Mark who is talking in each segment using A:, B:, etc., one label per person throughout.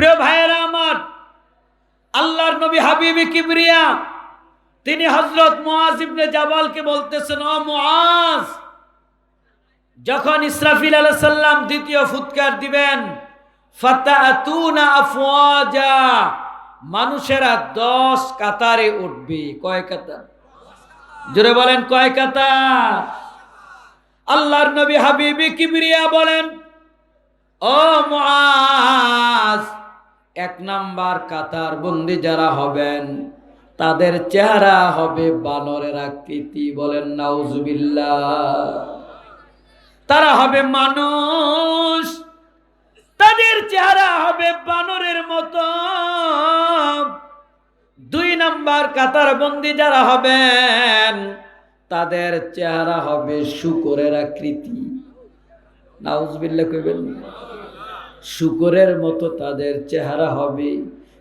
A: প্রিয় ভাইয়েরা আমার, আল্লাহর নবী হাবিবি কিবরিয়া, তিনি হজরত ইবনে জাবালকে বলতেছেন, ও মুআজ, যখন ইসরাফিল আলাইহিস সালাম দ্বিতীয় ফুৎকার দিবেন মানুষেরা দশ কাতারে উঠবে। কয় কাতার? জোরে বলেন, কয় কাতার? আল্লাহর নবী হাবিবি কিবরিয়া বলেন, ও মুআজ এক নাম্বার কাতার বন্দি যারা হবেন, তাদের চেহারা হবে বানরের আকৃতি বলেন নাউজুবিল্লাহ। তারা হবে মানুষ, তাদের চেহারা হবে বানরের মতো। দুই নাম্বার কাতার বন্দি যারা হবেন, তাদের চেহারা হবে শুকরের আকৃতি। নাউজবিল্লা কইবেন? শুকরের মতো তাদের চেহারা হবে।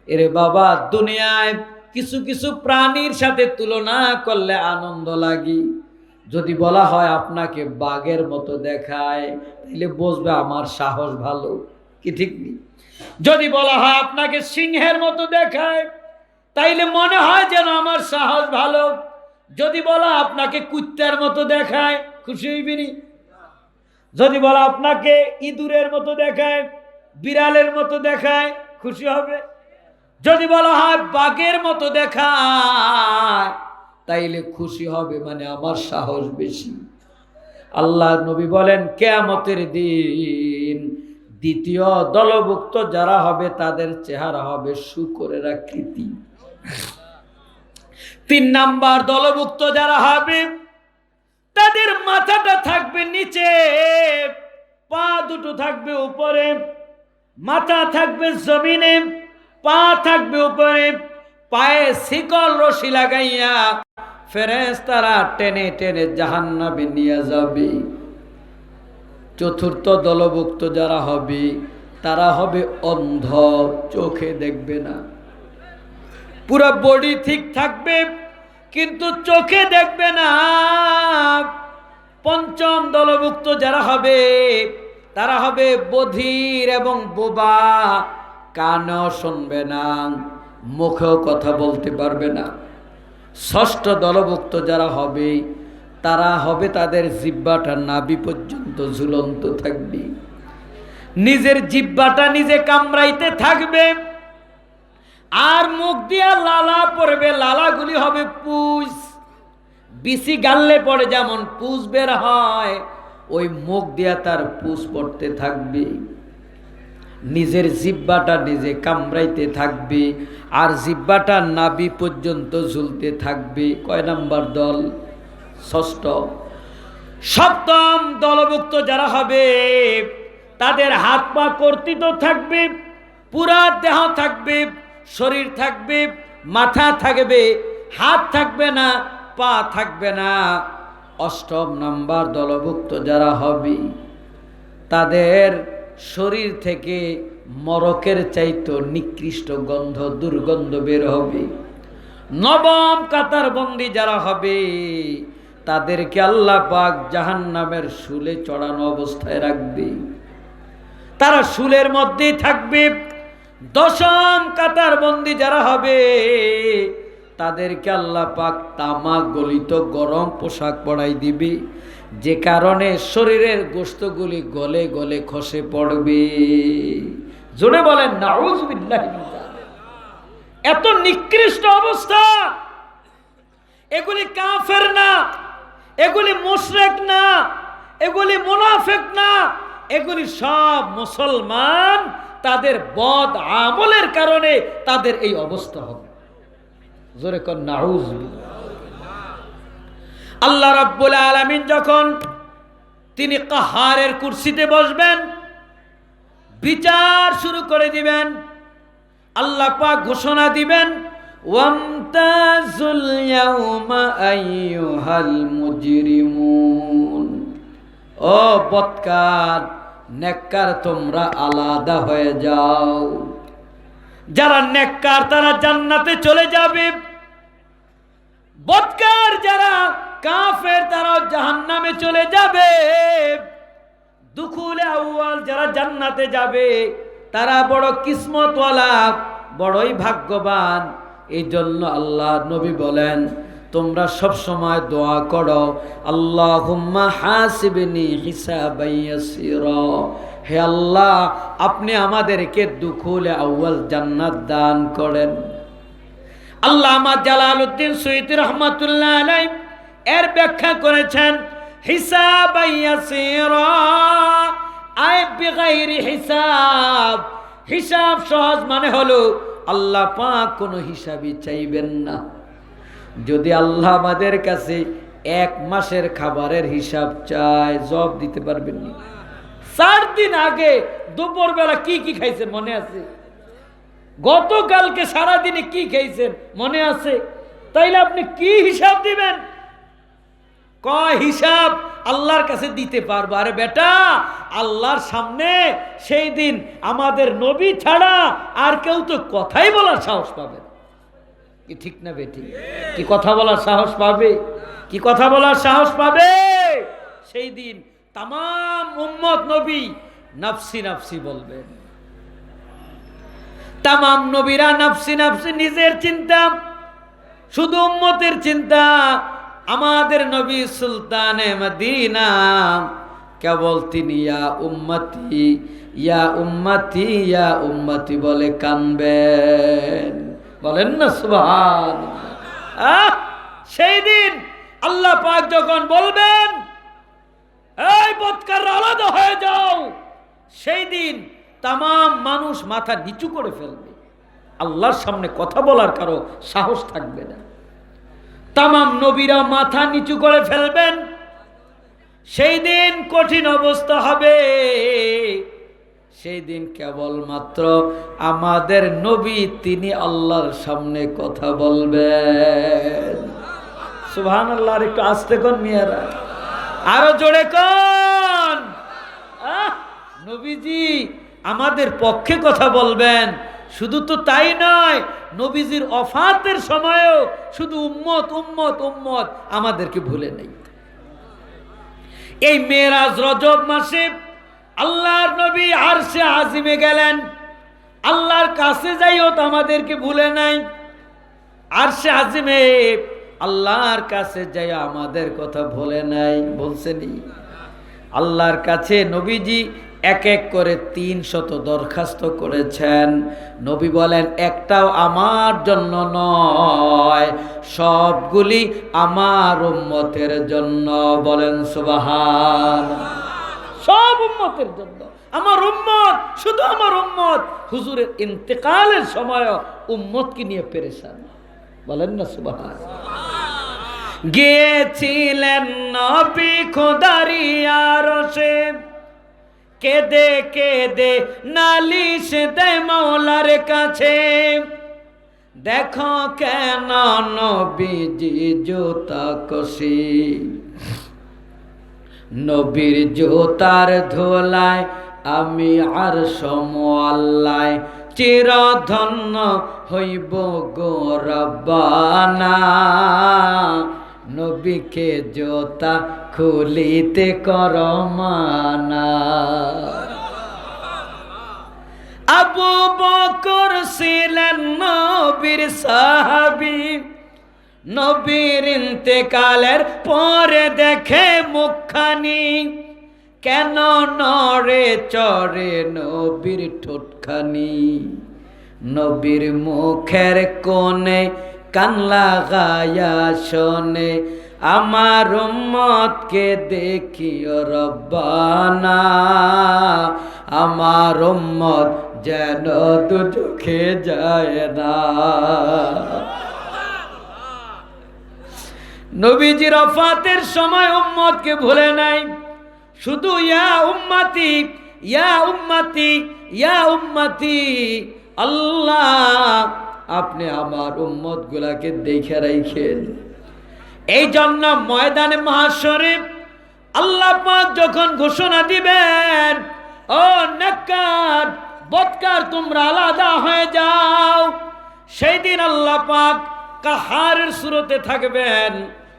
A: এরে বাবা, দুনিয়ায় কিছু কিছু প্রাণীর সাথে তুলনা করলে আনন্দ লাগি। যদি বলা হয় আপনাকে বাঘের মতো দেখায়, তাহলে বসবে আমার সাহস ভালো। কি ঠিক নেই যদি বলা হয় আপনাকে সিংহের মতো দেখায়, তাইলে মনে হয় যেন আমার সাহস ভালো। যদি বলা আপনাকে কুত্তার মতো দেখায়, খুশি হইবিনি যদি বলা আপনাকে ইঁদুরের মতো দেখায় বিড়ালের মতো দেখায়, খুশি হবে? যদি বলা হয় বাঘের মতো দেখায়, তাইলে খুশি হবে মানে আমার সাহস বেশি। আল্লাহ নবী বলেন, কেয়ামতের দিন দ্বিতীয় দলভুক্ত যারা হবে, তাদের চেহারা হবে শুকরের আকৃতি। তিন নাম্বার দলভুক্ত যারা হবে, তাদের মাথাটা থাকবে নিচে, পা দুটো থাকবে উপরে। মাথা থাকবে জমিনে, পা থাকবে উপরে, পায়ে শিকল রশি লাগাইয়া ফেরেস তারা টেনে টেনে জাহান্নাবে নিয়ে যাবে। চতুর্থ দলভুক্ত যারা হবে, তারা হবে অন্ধ, চোখে দেখবে না। পুরো বডি ঠিক থাকবে, কিন্তু চোখে দেখবে না। পঞ্চম দলভুক্ত যারা হবে তারা হবে বধির এবং বোবা। কানও শুনবে না, মুখেও কথা বলতে পারবে না। ষষ্ঠ দলভুক্ত যারা হবে, তারা হবে তাদের জিব্বাটা নাবি পর্যন্ত ঝুলন্ত থাকবে। নিজের জিব্বাটা নিজে কামড়াইতে থাকবে। আর মুখ দিয়া লালা পড়বে, লালাগুলি হবে পুষ। বিসি গাললে পড়ে যেমন পুষ বের হয় ওই মুখ দিয়া তার পুষ পড়তে থাকবে। নিজের জিব্বাটা নিজে কামড়াইতে থাকবে আর জিব্বাটা নাবি পর্যন্ত ঝুলতে থাকবে। কয় নাম্বার দল? ষষ্ঠ। সপ্তম দলভুক্ত যারা হবে, তাদের হাত পা কর্তৃত থাকবে, পুরা দেহ থাকবে, শরীর থাকবে, মাথা থাকবে, হাত থাকবে না, পা থাকবে না। অষ্টম নাম্বার দলভুক্ত যারা হবে, তাদের শরীর থেকে মরকের চাইতো নিকৃষ্ট গন্ধ, দুর্গন্ধ বের হবে। নবম কাতার বন্দি যারা হবে, তাদেরকে আল্লাহ পাক জাহান নামের শুলে চড়ানো অবস্থায় রাখবে। তারা শুলের মধ্যেই থাকবে। দশম কাতার বন্দি যারা হবে তাদেরকে আল্লাহ পাক তামা গলিত গরম পোশাক পরাই দিবে। যে কারণে শরীরের গোস্তগুলি গলে গলে খসে পড়বে। জোরে বলেন নাউজুবিল্লাহ এত নিকৃষ্ট অবস্থা। এগুলি কাফের না, এগুলি মুশরেক না, এগুলি মুনাফেক না, এগুলি সব মুসলমান তাদের বদ আমলের কারণে তাদের এই অবস্থা হবে। জোরে কর, নাউজ আল্লাহ রাব্বুল আলামিন যখন তিনি কাহারের কুর্সিতে বসবেন, বিচার শুরু করে দিবেন, আল্লাহ পাক ঘোষণা দিবেন তোমরা আলাদা হয়ে যাও। যারা নেককার, তারা জান্নাতে চলে যাবে। বৎকার যারা কাফের তারা জাহান্নামে চলে যাবে। দুখুলে আউয়াল যারা জান্নাতে যাবে, তারা বড় কিসমতওয়ালা, বড়ই ভাগ্যবান। এই জন্য আল্লাহ নবী বলেন, তোমরা সব সময় দোয়া করো আল্লাহ হুম্মা হাসিবনি হিসাবাইয়াসিরা হে আল্লাহ, আপনি আমাদেরকে দুখুলে আউয়াল জান্নাত দান করেন। আল্লাহ আমার জালালউদ্দিন সৈয়দ রহমাতুল্লাহ আলাই এর ব্যাখ্যা করেছেন, হিসাব হিসাব। হিসাব সহজ মানে হলো, আল্লাহ পাক কোনো হিসাবই চাইবেন না। যদি আল্লাহ আমাদের কাছে এক মাসের খাবারের হিসাব চায় জব দিতে পারবেন না। চার দিন আগে দুপুর বেলা কি কি খাইছে মনে আছে? গতকালকে সারাদিনে কি খেয়েছেন? মনে আছে? তাইলে আপনি কি হিসাব দিবেন? কয় হিসাব? আল্লাহর কাছে দিতে পারব। আরে বেটা, আল্লাহর সামনে সেই দিন আমাদের নবী ছাড়া আর কেউ তো কথাই বলার সাহস পাবে। কি ঠিক না বেটি? কি কথা বলার সাহস পাবে? কি কথা বলার সাহস পাবে? সেই দিন তাম উম্মত নবী নাফসি নাফসি বলবেন। তামাম নবীরা নাফসি নাফসি নিজের চিন্তা শুধু উম্মতের চিন্তা। আমাদের নবী সুলতানে মদিনা কেবল তিনি ইয়া উম্মতি ইয়া উম্মতি ইয়া উম্মতি বলে কানবেন। বলেন না আহ, সেই দিন আল্লাহ পাক যখন বলবেন এই বৎকার আলাদা হয়ে যাও সেই দিন তাম মানুষ মাথা নিচু করে ফেলবে। আল্লাহর সামনে কথা বলার কারও সাহস থাকবে না। তামাম নবীরা মাথা নিচু করে ফেলবেন। সেই দিন কঠিন অবস্থা হবে। সেই দিন কেবলমাত্র আমাদের নবী, তিনি আল্লাহর সামনে কথা বলবেন। সুহান আল্লাহর একটু আসতে কন মিয়ারা? আরও জোরে কন? নবীজি আমাদের পক্ষে কথা বলবেন। শুধু তো তাই নয়, নবীজির অফাতের সময়ও শুধু উম্মত উম্মত উম্মত আমাদেরকে ভুলে নেই। এই মেয়েরাজ রজব মাসে আল্লাহর নবী আরশে আজিমে গেলেন। আল্লাহর কাছে যাইও তো আমাদেরকে ভুলে নাই। আর সে আজিমে আল্লাহর কাছে যাই আমাদের কথা ভুলে নাই বলছেনি আল্লাহর কাছে নবীজি এক এক করে তিন শত দরখাস্ত করেছেন। নবী বলেন, একটাও আমার জন্য নয়, সবগুলি আমার উম্মতের জন্য। বলেন, সুবাহান। সব উম্মতের জন্য। আমার উম্মত, শুধু আমার উম্মত। হুজুরের ইন্তেকালের সময় উম্মতকে নিয়ে পেরেছেন বলেন না, সুবাহান। গিয়েছিলেন নবী খোদারিয়া রসে কেদে কেদে নালিশ দে মৌলার কাছে। দেখো কেন নবীজি জুতা কষি। নবীর জুতার ধোলায় আমি আর সমল্লায় চিরধন্য হইব গৌরবানা নবীকে জোতা খুলিতে কর মানা। আবু বকর ছিলেন নবীর সাহাবী। নবীর ইন্তেকালের পরে দেখে মুখখানি। কেন নড়ে চড়ে নবীর ঠোঁটখানি? নবীর মুখের কোণে কানলা গায়া শোনে, আমার উম্মতকে দেখিও রব্বানা, আমার উম্মত যেন দু চোখে যায় না। নবীজির অফাতের সময় উম্মতকে ভুলে নাই। শুধু ইয়া উম্মাতি ইয়া উম্মাতি ইয়া উম্মাতি, আল্লাহ আপনি আমার উম্মত গুলাকে দেখে রাইখেন। এই জন্য ময়দানে মহাশরীফ আল্লাহ যখন ঘোষণা দিবেন, ও নেককার, বৎকার তোমরা আলাদা হয়ে যাও, সেই দিন আল্লাহ পাক কাহারের সুরতে থাকবেন।